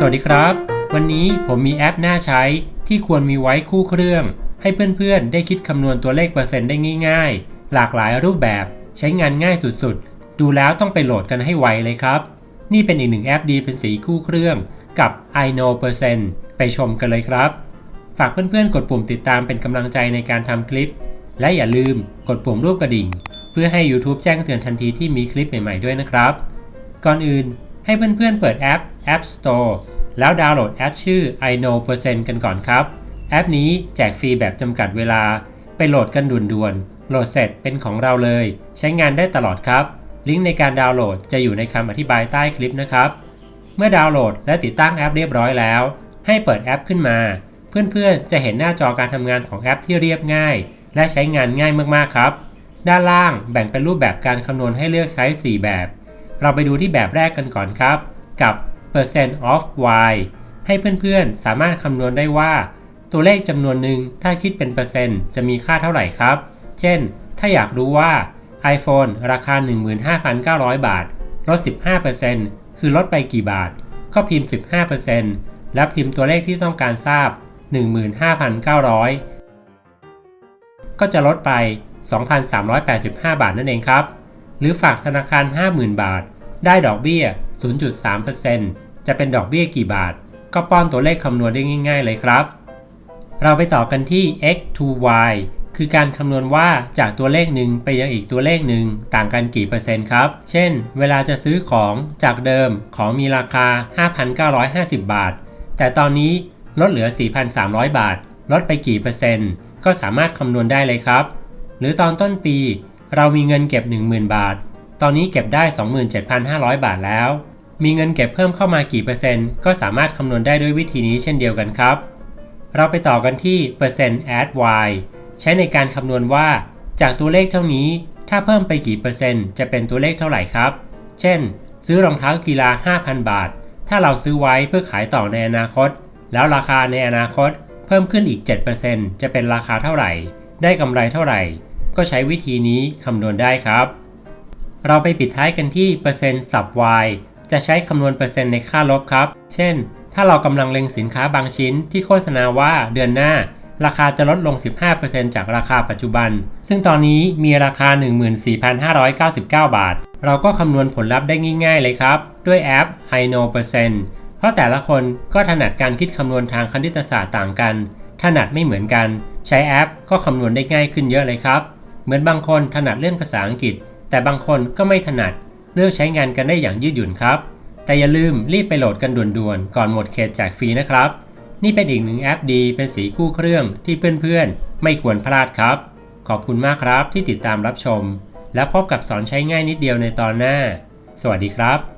สวัสดีครับ วันนี้ผมมีแอปน่าใช้ที่ควรมีไว้คู่เครื่อง ให้เพื่อนๆ ได้คิดคำนวณตัวเลขเปอร์เซ็นต์ได้ง่ายๆ หลากหลายรูปแบบใช้งานง่ายสุดๆ ดูแล้วต้องไปโหลดกันให้ไวเลยครับ นี่เป็นอีกหนึ่งแอปดีเป็นสีคู่เครื่อง กับ I know percent ไปชมกันเลยครับ ฝากเพื่อนๆ กดปุ่มติดตามเป็นกำลังใจในการทำคลิป และอย่าลืมกดปุ่มรูปกระดิ่ง เพื่อให้ YouTube แจ้งเตือนทันทีที่มีคลิปใหม่ๆด้วยนะครับ ก่อนอื่น ให้เพื่อนๆเปิดแอป App Store แล้วดาวน์โหลดแอปชื่อ I know percent กันก่อนครับ แอปนี้แจกฟรีแบบจำกัดเวลา ไปโหลดกันด่วนๆ โหลดเสร็จเป็นของเราเลย ใช้งานได้ตลอดครับ ลิงก์ในการดาวน์โหลดจะอยู่ในคำอธิบายใต้คลิปนะครับ เมื่อดาวน์โหลดและติดตั้งแอปเรียบร้อยแล้ว ให้เปิดแอปขึ้นมา เพื่อนๆ จะเห็นหน้าจอการทำงานของแอปที่เรียบง่าย และใช้งานง่ายมากๆครับ ด้านล่างแบ่งเป็นรูปแบบการคำนวณให้เลือกใช้ 4 แบบ เราไปดูที่แบบแรกกันก่อนครับ กับ percent of y ให้เพื่อนๆ สามารถคำนวณได้ว่า ตัวเลขจำนวนหนึ่งถ้าคิดเป็นเปอร์เซ็นต์จะมีค่าเท่าไหร่ครับ เช่น ถ้าอยากรู้ว่า iPhone ราคา 15,900 บาท ลด 15%คือลดไปกี่บาท ก็พิมพ์ 15%แล้วพิมพ์ตัวเลขที่ต้องการทราบ 15,900 ก็จะลดไป 2,385 บาทนั่นเองครับ หรือฝากธนาคาร 50,000 บาท ได้ดอกเบี้ย 0.3%จะเป็นดอกเบี้ยกี่บาท ก็ป้อนตัวเลขคำนวณได้ง่าย ๆ เลยครับ เราไปต่อกันที่ x to y คือการคำนวณว่าจากตัวเลขหนึ่งไปยังอีกตัวเลขหนึ่งต่างกันกี่เปอร์เซ็นต์ครับ เช่น เวลาจะซื้อของจากเดิมของมีราคา 5,950 บาท แต่ตอนนี้ลดเหลือ 4,300 บาท ลดไปกี่เปอร์เซ็นต์ ก็สามารถคำนวณได้เลยครับ หรือตอนต้นปี เรามีเงินเก็บ 10,000 บาท ตอนนี้เก็บได้ 27,500 บาทแล้ว มีเงินเก็บเพิ่มเข้ามากี่เปอร์เซ็นต์ ก็สามารถคำนวณได้ด้วยวิธีนี้เช่นเดียวกันครับ เราไปต่อกันที่เปอร์เซ็นต์ add y ใช้ในการคำนวณว่า จากตัวเลขเท่านี้ ถ้าเพิ่มไปกี่เปอร์เซ็นต์ จะเป็นตัวเลขเท่าไหร่ครับ เช่น ซื้อรองเท้ากีฬา 5,000 บาท ถ้าเราซื้อไว้เพื่อขายต่อในอนาคต แล้วราคาในอนาคตเพิ่มขึ้นอีก 7%จะเป็นราคาเท่าไหร่ ได้กำไรเท่าไหร่ ก็ใช้วิธีนี้คำนวณได้ครับ เราไปปิดท้ายกันที่เปอร์เซ็นต์ sub y จะใช้คำนวณเปอร์เซ็นต์ในค่าลบครับ เช่น ถ้าเรากำลังเล็งสินค้าบางชิ้นที่โฆษณาว่าเดือนหน้า ราคาจะลดลง 15%จากราคาปัจจุบัน ซึ่งตอนนี้มีราคา 14,599 บาท เราก็คำนวณผลลัพธ์ได้ง่ายๆเลยครับ ด้วยแอป I know percent เพราะแต่ละคนก็ถนัดการคิดคำนวณทางคณิตศาสตร์ต่างกัน ถนัดไม่เหมือนกัน ใช้แอปก็คำนวณได้ง่ายขึ้นเยอะเลยครับ เหมือนบางคนถนัดเรื่องภาษาอังกฤษ แต่บางคนก็ไม่ถนัด เลือกใช้งานกันได้อย่างยืดหยุ่นครับ แต่อย่าลืมรีบไปโหลดกันด่วนๆ ก่อนหมดเขตแจกฟรีนะครับ นี่เป็นอีกหนึ่งแอปดีเป็นสีคู่เครื่องที่เพื่อนๆ ไม่ควรพลาดครับ ขอบคุณมากครับที่ติดตามรับชม และพบกับสอนใช้ง่ายนิดเดียวในตอนหน้า สวัสดีครับ